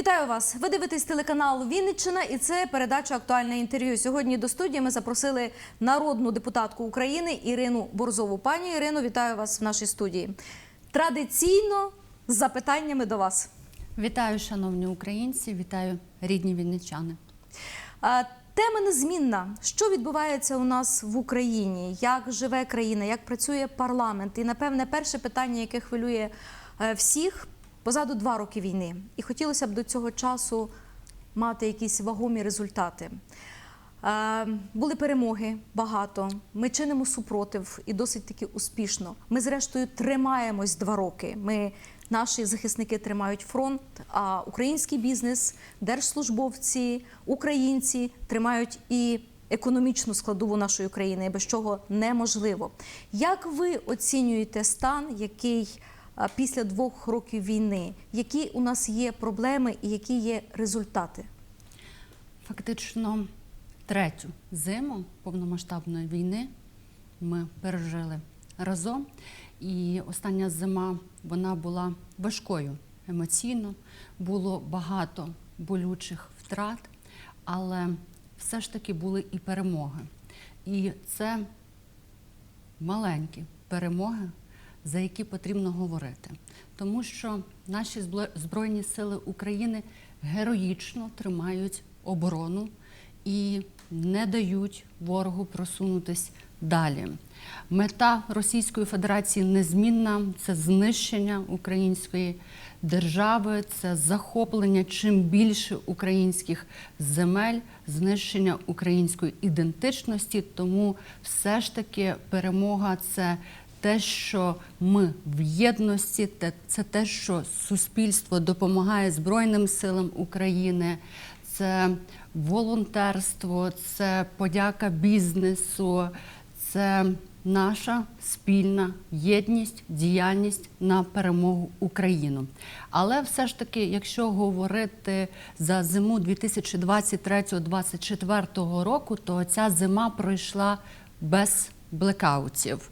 Вітаю вас! Ви дивитесь телеканал Вінниччина і це передача Актуальне інтерв'ю. Сьогодні до студії ми запросили народну депутатку України Ірину Борзову. Пані Ірино, вітаю вас в нашій студії. Традиційно з запитаннями до вас. Вітаю, шановні українці, вітаю рідні вінничани. Тема незмінна. Що відбувається у нас в Україні? Як живе країна, як працює парламент? І напевне, перше питання, яке хвилює е, всіх, позаду два роки війни. І хотілося б до цього часу мати якісь вагомі результати. Е, Були перемоги багато. Ми чинимо супротив і досить таки успішно. Ми, зрештою, тримаємось два роки. Ми, наші захисники тримають фронт, а український бізнес, держслужбовці, українці тримають і економічну складову нашої країни, без чого неможливо. Як ви оцінюєте стан, який після двох років війни, які у нас є проблеми і які є результати? Фактично, третю зиму повномасштабної війни ми пережили разом. І остання зима вона була важкою емоційно, було багато болючих втрат, але все ж таки були і перемоги. І це маленькі перемоги, за які потрібно говорити. Тому що наші Збройні Сили України героїчно тримають оборону і не дають ворогу просунутись далі. Мета Російської Федерації незмінна це знищення української держави, це захоплення чим більше українських земель, знищення української ідентичності. Тому все ж таки перемога це те, що ми в єдності, це те, що суспільство допомагає Збройним силам України, це волонтерство, це подяка бізнесу, це наша спільна єдність, діяльність на перемогу Україну. Але все ж таки, якщо говорити за зиму 2023-2024 року, то ця зима пройшла без блекаутів.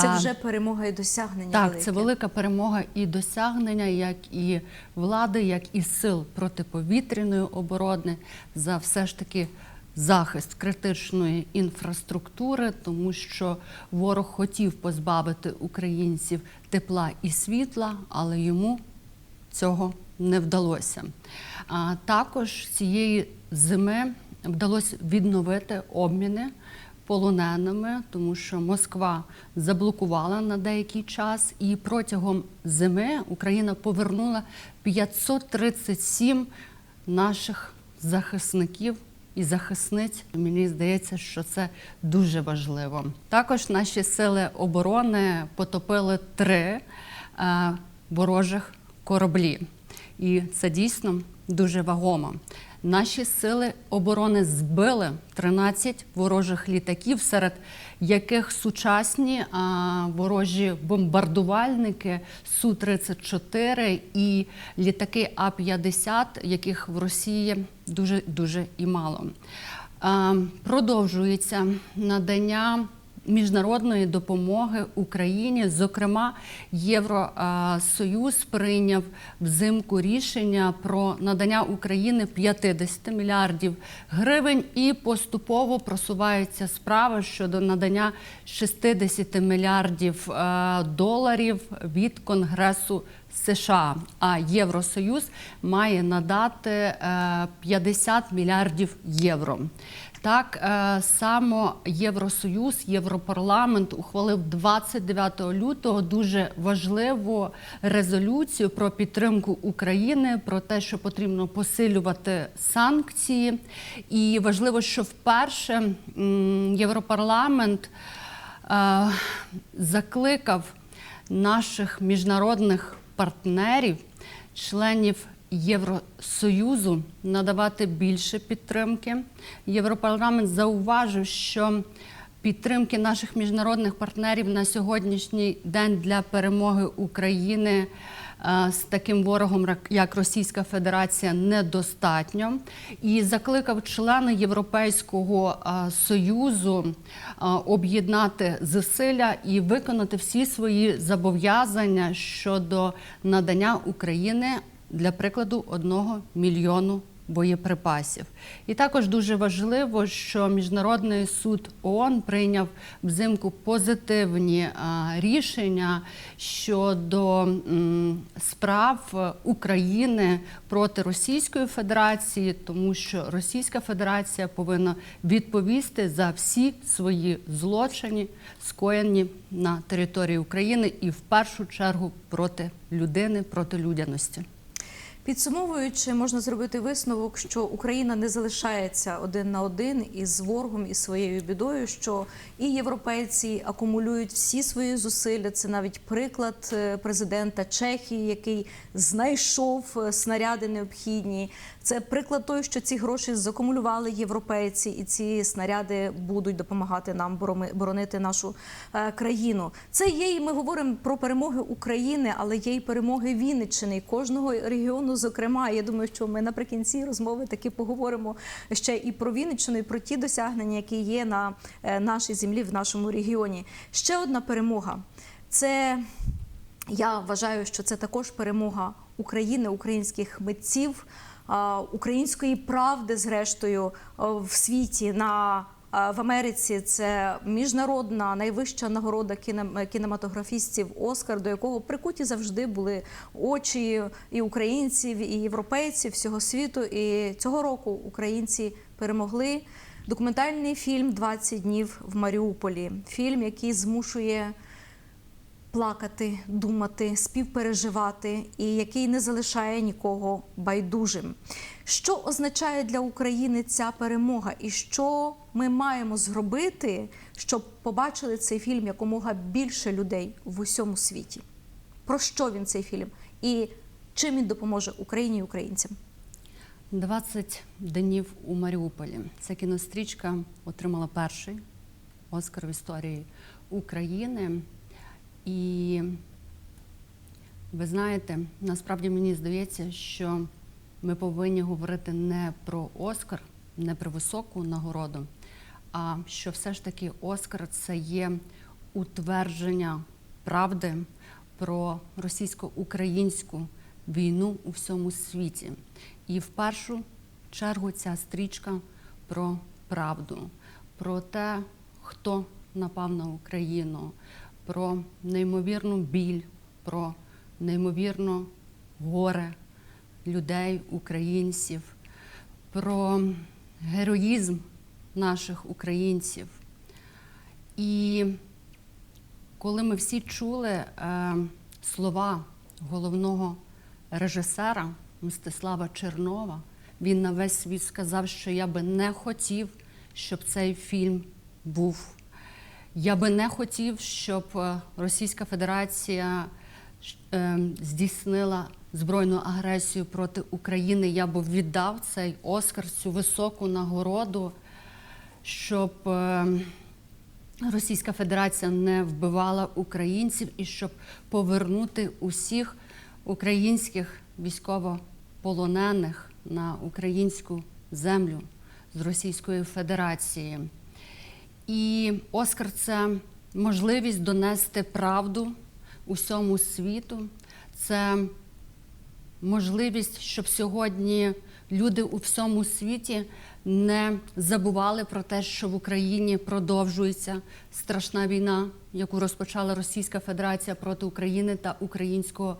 Це вже перемога і досягнення. так, велике. це велика перемога і досягнення, як і влади, як і сил протиповітряної оборони за все ж таки захист критичної інфраструктури, тому що ворог хотів позбавити українців тепла і світла, але йому цього не вдалося. А також цієї зими вдалося відновити обміни полоненими, тому що Москва заблокувала на деякий час, і протягом зими Україна повернула 537 наших захисників. І захисниць мені здається, що це дуже важливо. Також наші сили оборони потопили три е, ворожих кораблі, і це дійсно дуже вагомо. Наші сили оборони збили 13 ворожих літаків, серед яких сучасні а, ворожі бомбардувальники Су-34 і літаки А-50, яких в Росії дуже дуже і мало. А, продовжується надання міжнародної допомоги Україні. Зокрема, Євросоюз прийняв взимку рішення про надання України 50 мільярдів гривень і поступово просувається справа щодо надання 60 мільярдів е, доларів від Конгресу. США, а Євросоюз має надати е, 50 мільярдів євро. Так е, само Євросоюз, Європарламент ухвалив 29 лютого дуже важливу резолюцію про підтримку України, про те, що потрібно посилювати санкції. І важливо, що вперше Європарламент е, закликав наших міжнародних партнерів, членів Євросоюзу надавати більше підтримки. Європарламент зауважив, що підтримки наших міжнародних партнерів на сьогоднішній день для перемоги України е, з таким ворогом, як Російська Федерація, недостатньо. І закликав члени Європейського е, союзу е, об'єднати зусилля і виконати всі свої зобов'язання щодо надання України для прикладу, одного мільйону боєприпасів. І також дуже важливо, що Міжнародний суд ООН прийняв взимку позитивні рішення щодо справ України проти Російської Федерації, тому що Російська Федерація повинна відповісти за всі свої злочини, скоєні на території України, і в першу чергу проти людини, проти людяності. Підсумовуючи, можна зробити висновок, що Україна не залишається один на один із ворогом і своєю бідою, що і європейці акумулюють всі свої зусилля. Це навіть приклад е, президента Чехії, який знайшов е, снаряди необхідні. Це приклад той, що ці гроші закумулювали європейці, і ці снаряди будуть допомагати нам боронити нашу е, країну. Це є, і ми говоримо про перемоги України, але є й перемоги Вінниччини, кожного регіону. Зокрема, я думаю, що ми наприкінці розмови таки поговоримо ще і про Вінниччину, і про ті досягнення, які є на е, нашій землі в нашому регіоні. Ще одна перемога це я вважаю, що це також перемога України, українських митців, української правди, зрештою, в світі на в Америці це міжнародна найвища нагорода кінематографістів Оскар, до якого прикуті завжди були очі і українців, і європейців всього світу. І цього року українці перемогли. Документальний фільм «20 днів в Маріуполі. Фільм, який змушує плакати, думати, співпереживати і який не залишає нікого байдужим. Що означає для України ця перемога, і що ми маємо зробити, щоб побачили цей фільм якомога більше людей в усьому світі? Про що він цей фільм? І чим він допоможе Україні і українцям? 20 днів у Маріуполі. Ця кінострічка отримала перший Оскар в історії України. І ви знаєте, насправді мені здається, що ми повинні говорити не про Оскар, не про високу нагороду, а що все ж таки Оскар це є утвердження правди про російсько-українську війну у всьому світі. І в першу чергу ця стрічка про правду, про те, хто напав на Україну, про неймовірну біль, про неймовірно горе людей, українців, про героїзм наших українців. І коли ми всі чули е, слова головного режисера Мстислава Чернова, він на весь світ сказав, що я би не хотів, щоб цей фільм був. Я би не хотів, щоб е, Російська Федерація е, здійснила збройну агресію проти України. Я би віддав цей Оскар, цю високу нагороду, щоб е, Російська Федерація не вбивала українців і щоб повернути усіх українських військовополонених на українську землю з Російської Федерації. І Оскар це можливість донести правду усьому світу. Це можливість, щоб сьогодні люди у всьому світі не забували про те, що в Україні продовжується страшна війна, яку розпочала Російська Федерація проти України та українського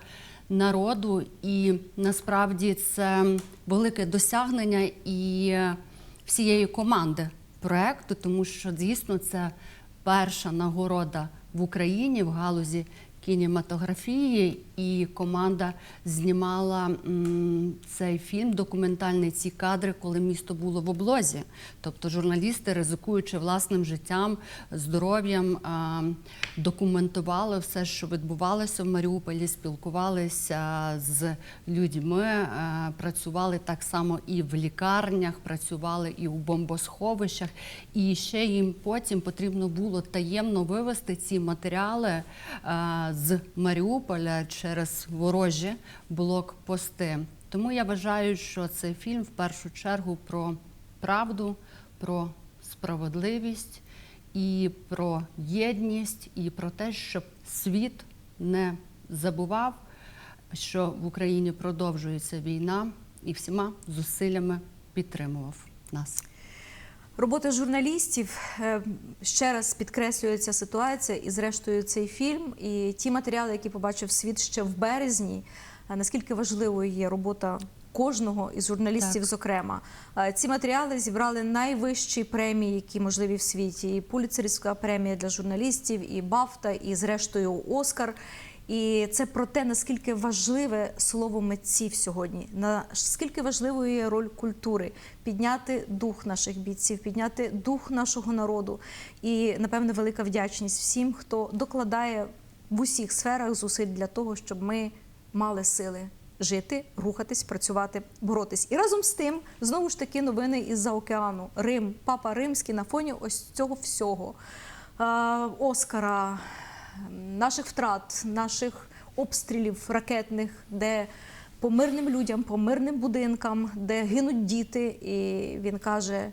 народу. І насправді це велике досягнення і всієї команди проекту, тому що дійсно це перша нагорода в Україні в галузі кінематографії, і команда знімала цей фільм, документальний ці кадри, коли місто було в облозі. Тобто журналісти, ризикуючи власним життям, здоров'ям, документували все, що відбувалося в Маріуполі, спілкувалися з людьми, е, працювали так само і в лікарнях, працювали і у бомбосховищах. І ще їм потім потрібно було таємно вивести ці матеріали е, з Маріуполя через ворожі блокпости. Тому я вважаю, що цей фільм в першу чергу про правду, про справедливість і про єдність, і про те, щоб світ не забував що в Україні продовжується війна, і всіма зусиллями підтримував нас. Робота журналістів е, ще раз підкреслює ця ситуація, і зрештою цей фільм, і ті матеріали, які побачив світ ще в березні. Наскільки важливою є робота кожного із журналістів, Так. зокрема, Е, ці матеріали зібрали найвищі премії, які можливі в світі. І Пуліцерівська премія для журналістів, і Бафта, і зрештою Оскар. І це про те, наскільки важливе слово митців сьогодні, наскільки важливою є роль культури підняти дух наших бійців, підняти дух нашого народу. І напевне велика вдячність всім, хто докладає в усіх сферах зусиль для того, щоб ми мали сили жити, рухатись, працювати, боротись. І разом з тим знову ж таки новини із-за океану. Рим, папа римський на фоні ось цього всього. Е, Оскара, наших втрат, наших обстрілів ракетних, де по мирним людям, по мирним будинкам, де гинуть діти. І він каже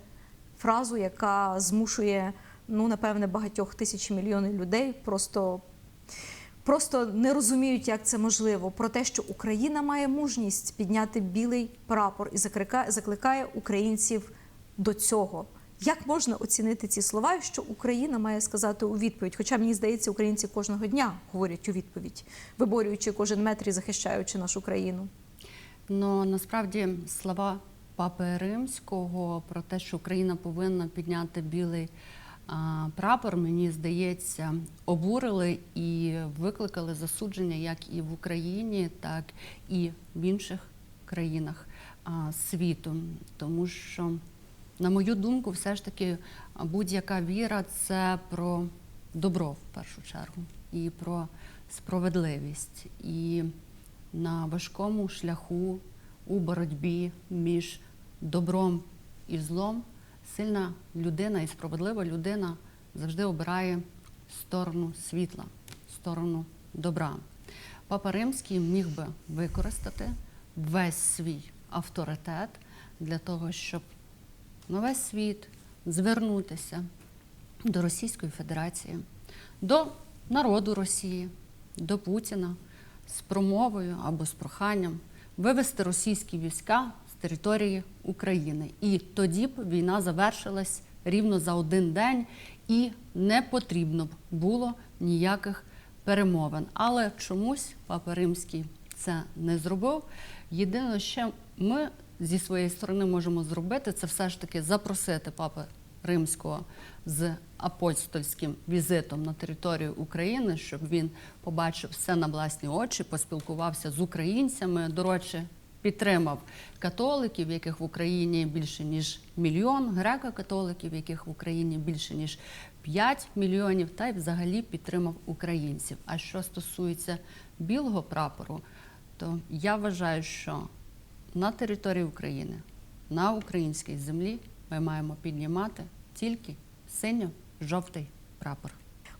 фразу, яка змушує, ну напевне, багатьох тисяч мільйонів людей просто. Просто не розуміють, як це можливо, про те, що Україна має мужність підняти білий прапор і закликає, українців до цього. Як можна оцінити ці слова, що Україна має сказати у відповідь? Хоча мені здається, українці кожного дня говорять у відповідь, виборюючи кожен метр і захищаючи нашу країну. Ну насправді слова папи римського про те, що Україна повинна підняти білий прапор, мені здається, обурили і викликали засудження як і в Україні, так і в інших країнах світу. Тому що, на мою думку, все ж таки будь-яка віра це про добро в першу чергу і про справедливість. І на важкому шляху у боротьбі між добром і злом сильна людина і справедлива людина завжди обирає сторону світла, сторону добра. Папа Римський міг би використати весь свій авторитет для того, щоб на весь світ звернутися до Російської Федерації, до народу Росії, до Путіна з промовою або з проханням вивести російські війська з території України. І тоді б війна завершилась рівно за один день, і не потрібно б було ніяких перемовин. Але чомусь Папа Римський це не зробив. Єдине, що ми зі своєї сторони можемо зробити, це все ж таки запросити папи Римського з апостольським візитом на територію України, щоб він побачив все на власні очі, поспілкувався з українцями. До речі, підтримав католиків, яких в Україні більше ніж мільйон, греко-католиків, яких в Україні більше ніж 5 мільйонів, та й взагалі підтримав українців. А що стосується білого прапору, то я вважаю, що на території України, на українській землі ми маємо піднімати тільки синьо-жовтий прапор.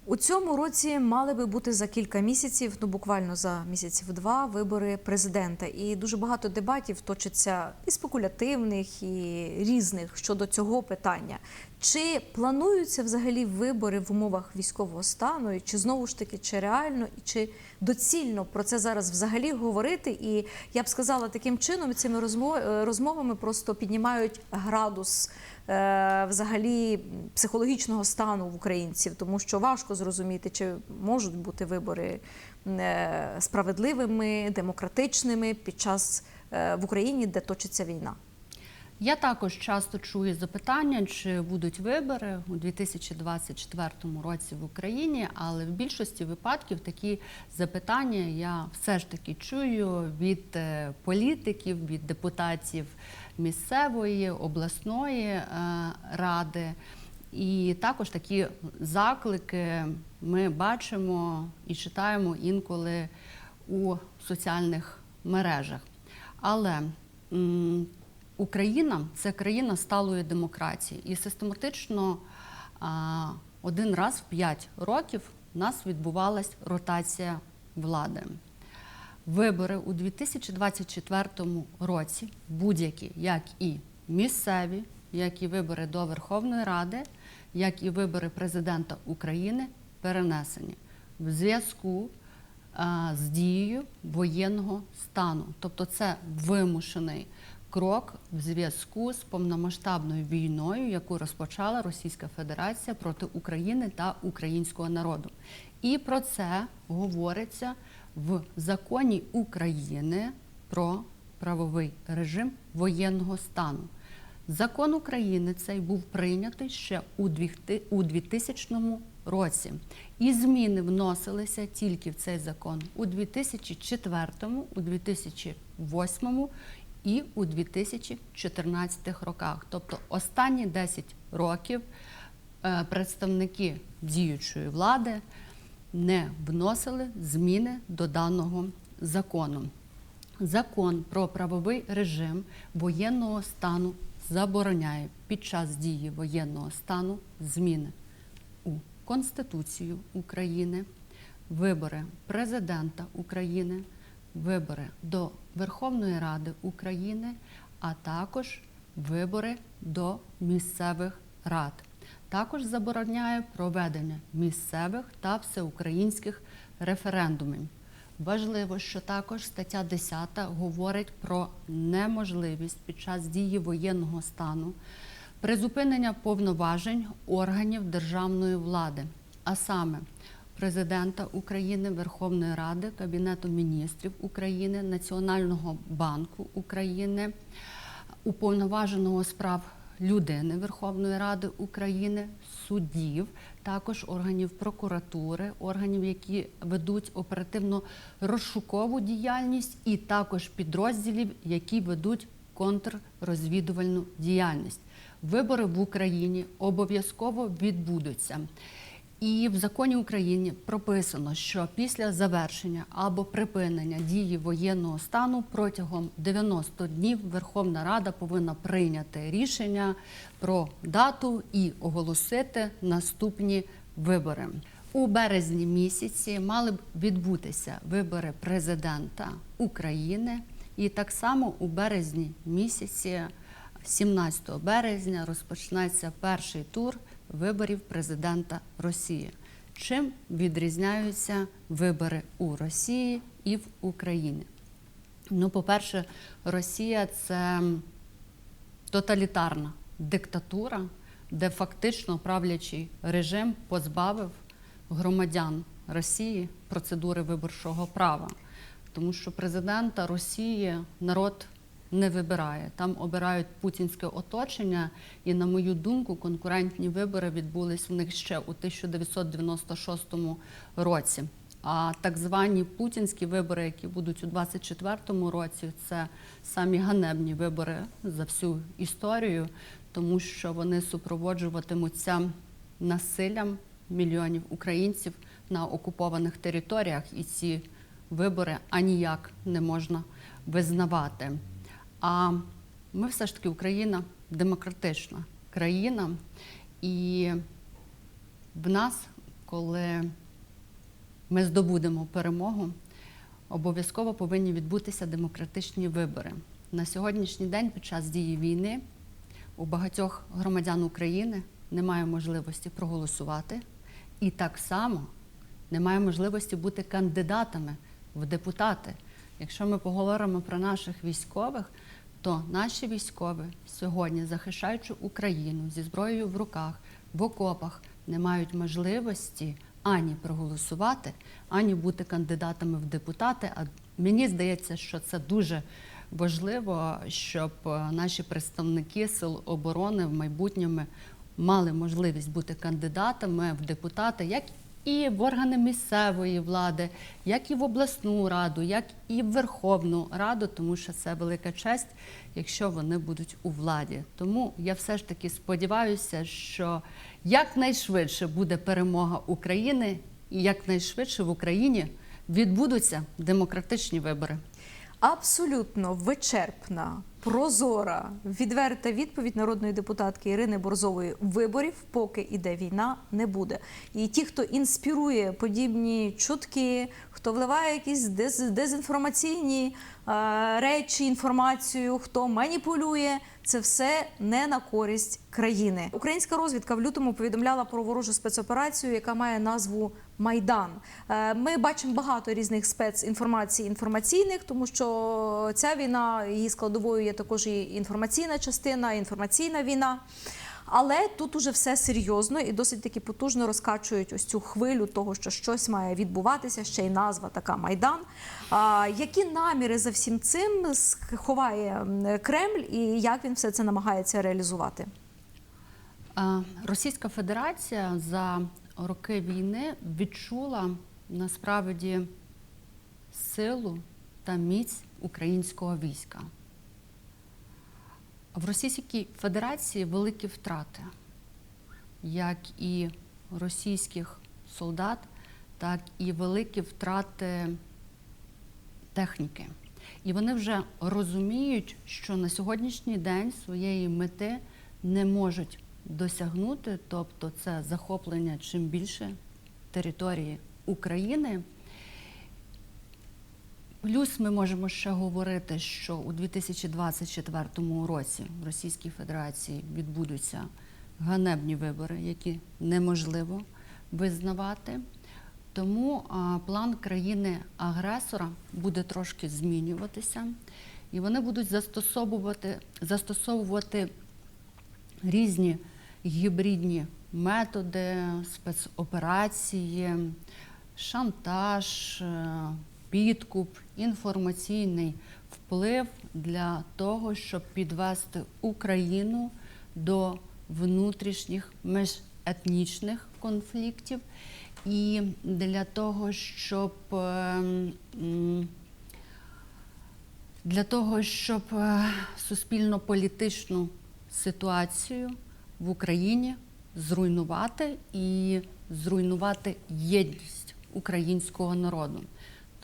У цьому році мали би бути за кілька місяців, ну буквально за місяців два, вибори президента. І дуже багато дебатів точиться і спекулятивних, і різних щодо цього питання. Чи плануються взагалі вибори в умовах військового стану, і чи знову ж таки чи реально, і чи доцільно про це зараз взагалі говорити? І я б сказала, таким чином цими е, розмовами просто піднімають градус е, взагалі психологічного стану в українців, тому що важко зрозуміти, чи можуть бути вибори е, справедливими, демократичними під час е, в Україні, де точиться війна. Я також часто чую запитання, чи будуть вибори у 2024 році в Україні, але в більшості випадків такі запитання я все ж таки чую від е, політиків, від депутатів місцевої, обласної е, ради. І також такі заклики ми бачимо і читаємо інколи у соціальних мережах. Але Україна це країна сталої демократії, і систематично один раз в 5 років у нас відбувалась ротація влади. Вибори у 2024 році, будь-які, як і місцеві, як і вибори до Верховної Ради, як і вибори президента України, перенесені в зв'язку з дією воєнного стану. Тобто це вимушений крок в зв'язку з повномасштабною війною, яку розпочала Російська Федерація проти України та українського народу. І про це говориться в законі України про правовий режим воєнного стану. Закон України цей був прийнятий ще у 2000 році. І зміни вносилися тільки в цей закон у 2004, у 2008 і у 2014 роках. Тобто останні 10 років е, представники діючої влади не вносили зміни до даного закону. Закон про правовий режим воєнного стану забороняє під час дії воєнного стану зміни у Конституцію України, вибори президента України, вибори до Верховної Ради України, а також вибори до місцевих рад. Також забороняє проведення місцевих та всеукраїнських референдумів. Важливо, що також стаття 10 говорить про неможливість під час дії воєнного стану призупинення повноважень органів державної влади, а саме президента України, Верховної Ради, Кабінету міністрів України, Національного банку України, уповноваженого справ людини Верховної Ради України, суддів, також органів прокуратури, органів, які ведуть оперативно-розшукову діяльність, і також підрозділів, які ведуть контррозвідувальну діяльність. Вибори в Україні обов'язково відбудуться. І в законі України прописано, що після завершення або припинення дії воєнного стану протягом 90 днів Верховна Рада повинна прийняти рішення про дату і оголосити наступні вибори. У березні місяці мали б відбутися вибори президента України, і так само у березні місяці, 17 березня, розпочнеться перший тур виборів президента Росії. Чим відрізняються вибори у Росії і в Україні? Ну, по-перше, Росія це тоталітарна диктатура, де фактично правлячий режим позбавив громадян Росії процедури виборчого права, тому що президента Росії народ не вибирає. Там обирають путінське оточення, і, на мою думку, конкурентні вибори відбулись в них ще у 1996 році. А так звані путінські вибори, які будуть у 2024 році, це самі ганебні вибори за всю історію, тому що вони супроводжуватимуться насиллям мільйонів українців на окупованих територіях, і ці вибори аніяк не можна визнавати. А ми все ж таки Україна демократична країна, і в нас, коли ми здобудемо перемогу, обов'язково повинні відбутися демократичні вибори. На сьогоднішній день, під час дії війни, у багатьох громадян України немає можливості проголосувати, і так само немає можливості бути кандидатами в депутати. Якщо ми поговоримо про наших військових, то наші військові сьогодні, захищаючи Україну зі зброєю в руках, в окопах, не мають можливості ані проголосувати, ані бути кандидатами в депутати. А мені здається, що це дуже важливо, щоб е, наші представники сил оборони в майбутньому мали можливість бути кандидатами в депутати, як і в органи місцевої влади, як і в обласну раду, як і в Верховну Раду, тому що це велика честь, якщо вони будуть у владі. Тому я все ж таки сподіваюся, що якнайшвидше буде перемога України, і якнайшвидше в Україні відбудуться демократичні вибори. Абсолютно вичерпна, прозора, відверта відповідь народної депутатки Ірини Борзової виборів, поки іде війна, не буде. І ті, хто інспірує подібні чутки, хто вливає якісь дез- дезінформаційні речі, інформацію, хто маніпулює. Це все не на користь країни. Українська розвідка в лютому повідомляла про ворожу спецоперацію, яка має назву Майдан. Е, Ми бачимо багато різних спецінформацій інформаційних, тому що ця війна її складовою є також і інформаційна частина, інформаційна війна. Але тут уже все серйозно і досить таки потужно розкачують ось цю хвилю того, що щось має відбуватися. Ще й назва така Майдан. А, які наміри за всім цим ск- ховає Кремль, і як він все це намагається реалізувати? Російська Федерація за роки війни відчула насправді силу та міць українського війська. В Російській Федерації великі втрати, як і російських солдат, так і великі втрати техніки. І вони вже розуміють, що на сьогоднішній день своєї мети не можуть досягнути, тобто це захоплення чим більше території України. Плюс ми можемо ще говорити, що у 2024 році в Російській Федерації відбудуться ганебні вибори, які неможливо визнавати. Тому план країни-агресора буде трошки змінюватися, і вони будуть застосовувати, застосовувати різні гібридні методи, спецоперації, шантаж, е, підкуп, інформаційний вплив для того, щоб підвести Україну до внутрішніх міжетнічних конфліктів і для того, щоб ем, для того, щоб е, суспільно-політичну ситуацію в Україні зруйнувати і зруйнувати єдність українського народу.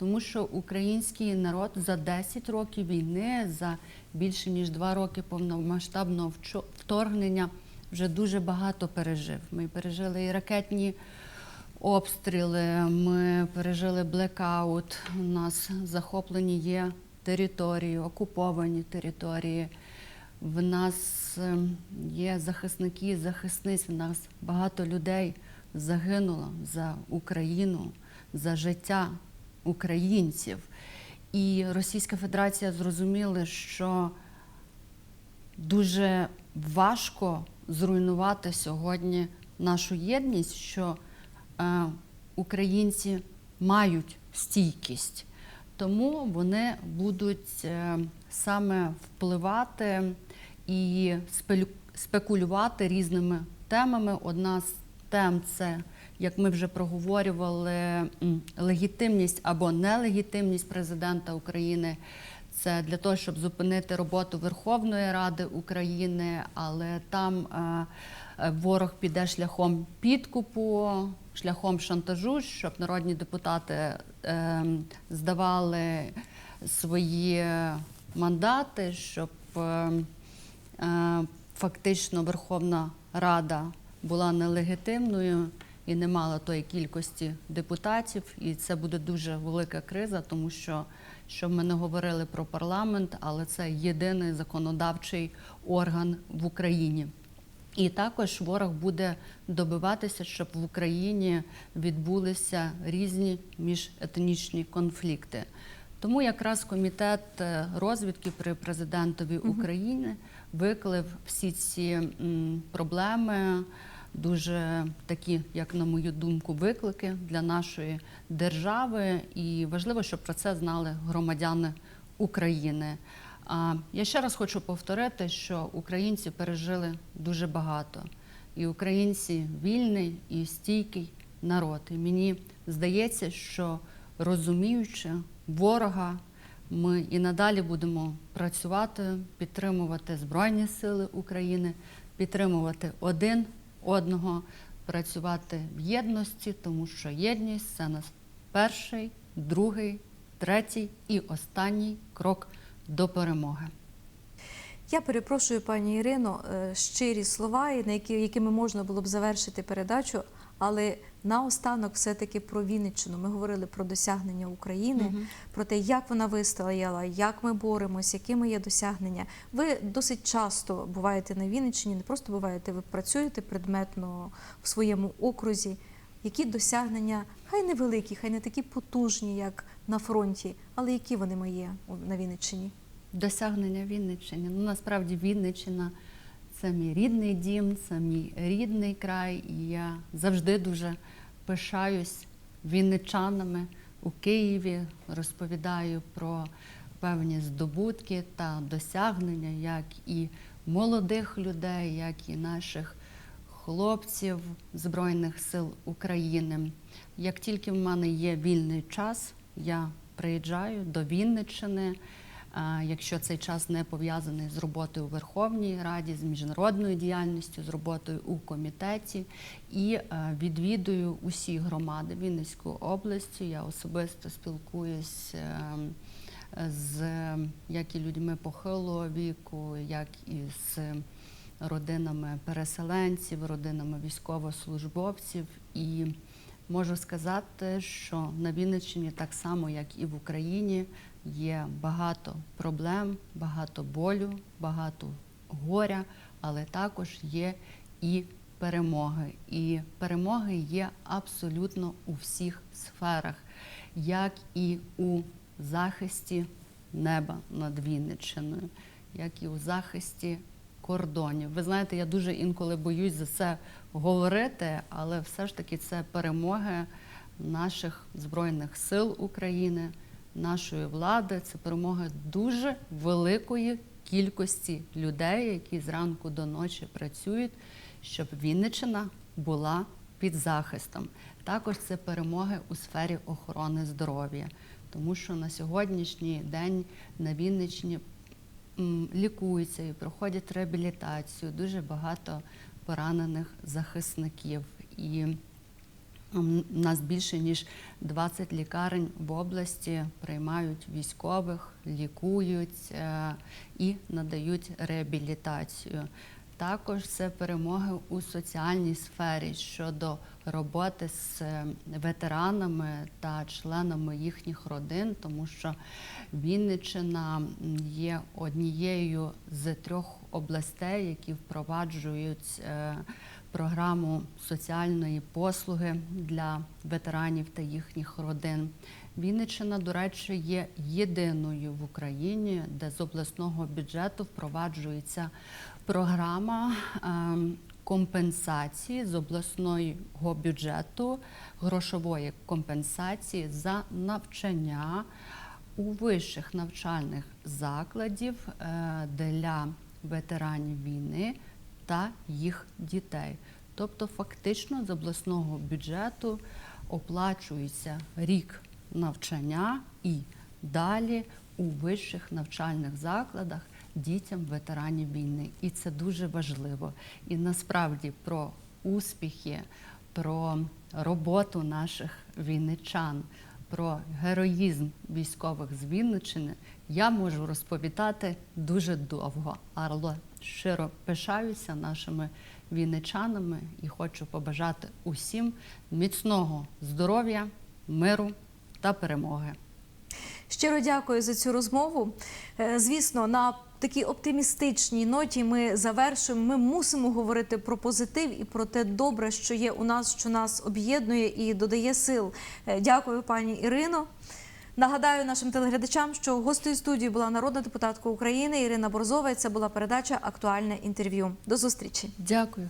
Тому що український народ за 10 років війни, за більше ніж 2 роки повномасштабного вторгнення вже дуже багато пережив. Ми пережили і ракетні обстріли, ми пережили блекаут. У нас захоплені є території, окуповані території. В нас ем, є захисники, захисниць. В нас багато людей загинуло за Україну, за життя українців. І Російська Федерація зрозуміла, що дуже важко зруйнувати сьогодні нашу єдність, що е, українці мають стійкість. Тому вони будуть е, саме впливати і спекулювати різними темами. Одна з тем це, як ми вже проговорювали, легітимність або нелегітимність президента України. Це для того, щоб зупинити роботу Верховної Ради України, але там е, е, ворог піде шляхом підкупу, шляхом шантажу, щоб народні депутати е, здавали свої мандати, щоб фактично Верховна Рада була нелегітимною і не мала тої кількості депутатів. І це буде дуже велика криза, тому що що ми не говорили про парламент, але це єдиний законодавчий орган в Україні. І також ворог буде добиватися, щоб в Україні відбулися різні міжетнічні конфлікти. Тому якраз комітет е, розвідки при президентові України виклив всі ці проблеми, дуже такі, як на мою думку, виклики для нашої держави. І важливо, щоб про це знали громадяни України. А я ще раз хочу повторити, що українці пережили дуже багато, і українці вільний і стійкий народ. І мені здається, що розуміючи ворога, ми і надалі будемо працювати, підтримувати Збройні Сили України, підтримувати один одного, працювати в єдності, тому що єдність це нас перший, другий, третій і останній крок до перемоги. Я перепрошую, пані Ірино, е, щирі слова, якими можна було б завершити передачу. Але наостанок, все-таки про Вінниччину. Ми говорили про досягнення України, про те, як вона вистояла, як ми боремось, якими є досягнення. Ви досить часто буваєте на Вінниччині, не просто буваєте, ви працюєте предметно в своєму окрузі. Які досягнення, хай невеликі, хай не такі потужні, як на фронті, але які вони має на Вінниччині? Досягнення Вінниччини. Ну насправді Вінниччина це мій рідний дім, це мій рідний край, і я завжди дуже пишаюсь вінничанами у Києві, розповідаю про певні здобутки та досягнення, як і молодих людей, як і наших хлопців Збройних сил України. Як тільки в мене є вільний час, я приїжджаю до Вінниччини. Якщо цей час не пов'язаний з роботою у Верховній Раді, з міжнародною діяльністю, з роботою у комітеті і е, відвідую усі громади Вінницької області. Я особисто спілкуюсь е, з як і людьми похилого віку, як і з родинами переселенців, родинами військовослужбовців. І можу сказати, що на Вінниччині, так само як і в Україні, є багато проблем, багато болю, багато горя, але також є і перемоги. І перемоги є абсолютно у всіх сферах, як і у захисті неба над Вінниччиною, як і у захисті кордонів. Ви знаєте, я дуже інколи боюсь за це говорити, але все ж таки це перемоги наших збройних сил України, нашої влади. Це перемоги дуже великої кількості людей, які зранку до ночі працюють, щоб Вінниччина була під захистом. Також це перемоги у сфері охорони здоров'я, тому що на сьогоднішній день на Вінниччині лікуються і проходять реабілітацію дуже багато поранених захисників. І у нас більше ніж 20 лікарень в області приймають військових, лікують е, і надають реабілітацію. Також це перемоги у соціальній сфері щодо роботи з е, ветеранами та членами їхніх родин, тому що Вінниччина є однією з трьох областей, які впроваджують е, програму соціальної послуги для ветеранів та їхніх родин. Вінниччина, до речі, є єдиною в Україні, де з обласного бюджету впроваджується програма ем, компенсації з обласного бюджету грошової компенсації за навчання у вищих навчальних закладів е, для ветеранів війни та їх дітей. Тобто, фактично з обласного бюджету оплачується рік навчання і далі у вищих навчальних закладах дітям ветеранів війни. І це дуже важливо. І насправді про успіхи, про роботу наших війничан, про героїзм військових з Вінниччини я можу розповідати дуже довго, але щиро пишаюся нашими вінничанами і хочу побажати усім міцного здоров'я, миру та перемоги. Щиро дякую за цю розмову. Е, Звісно, на такій оптимістичній ноті ми завершуємо. Ми мусимо говорити про позитив і про те добре, що є у нас, що нас об'єднує і додає сил. Е, Дякую, пані Ірино. Нагадаю нашим телеглядачам, що гостею студії була народна депутатка України Ірина Борзова. і Це була передача Актуальне інтерв'ю. До зустрічі. Дякую.